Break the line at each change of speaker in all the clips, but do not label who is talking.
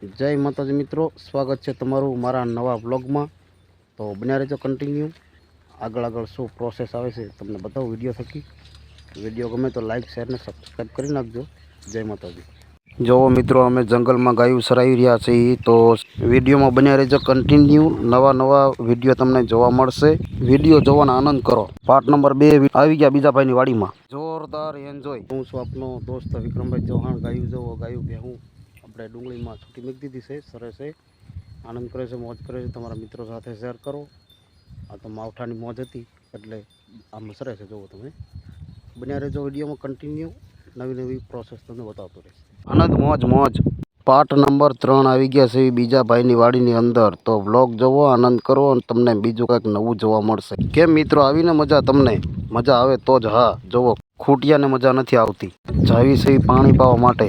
જય માતાજી મિત્રો, સ્વાગત છે તમારું મારા નવા બ્લોગમાં તો બન્યા રહેજો કન્ટિન્યુ આગળ આગળ શું પ્રોસેસ આવે છે તમને બતાવું વીડિયો થકી. વીડિયો ગમે તો લાઈક શેર ને સબસ્ક્રાઈબ કરી નાખજો. જય માતાજી. જોવો મિત્રો, અમે જંગલમાં ગાયું સરાવી રહ્યા છીએ, તો વિડીયોમાં બન્યા રહેજો કન્ટિન્યુ નવા નવા વીડિયો તમને જોવા મળશે. વીડિયો જોવાનો આનંદ કરો. પાર્ટ નંબર બે, આવી ગયા બીજા ભાઈની વાડીમાં. જોરદાર એન્જોય હું છું આપનો દોસ્ત વિક્રમભાઈ ચૌહાણ, ગાયું જોવો ગાયું હું આપણે ડુંગળીમાં છૂટી મૂકી દીધી છે, સરસ છે. આનંદ કરે છે, મોજ કરે છે. તમારા મિત્રો સાથે શેર કરો. આ તો માવઠાની મોજ હતી, એટલે આમ સરસ છે. જુઓ તમે. બન્યા રહેજો વિડીયોમાં કન્ટિન્યુ નવી નવી પ્રોસેસ તમને બતાવતો રહેશે. આનંદ, મોજ મોજ. પાર્ટ નંબર ત્રણ આવી ગયા છે બીજા ભાઈની વાડીની અંદર. તો વ્લોગ જોવો, આનંદ કરો અને તમને બીજું કંઈક નવું જોવા મળશે. કેમ મિત્રો, આવીને મજા? તમને મજા આવે તો જ? હા જોવો ખૂટિયાને મજા નથી આવતી. જાવી છે પાણી પાવા માટે.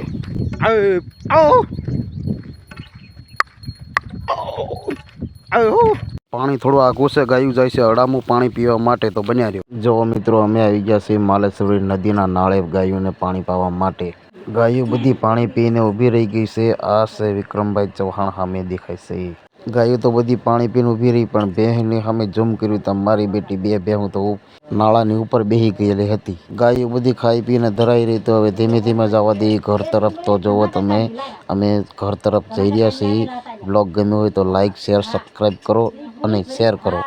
પાણી થોડું આઘું ગાયું જાય છે. અડામું પાણી પીવા માટે તો બન્યા રહ્યો. જો મિત્રો અમે આવી ગયા છીએ માલેશ્વરી નદીના નાળે ગાયોને પાણી પાવા માટે. ગાયો બધી પાણી પીને ઊભી રહી ગઈ છે. આ છે વિક્રમભાઈ ચૌહાણ સામે દેખાય છે. ગાયો તો બધી પાણી પીને ઊભી રહી, પણ બેહની સામે ઝૂમ કર્યું તો મારી બેટી બે બેહું તો નાળાની ઉપર બેહી ગયેલી હતી. ગાયો બધી ખાઈ પીને ધરાઈ રહી, તો હવે ધીમે ધીમે જવા દે ઘર તરફ તો જુઓ તમે. અમે ઘર તરફ જઈ રહ્યા છીએ. બ્લોગ ગમ્યો હોય તો લાઈક, શેર, સબસ્ક્રાઈબ કરો અને શેર કરો.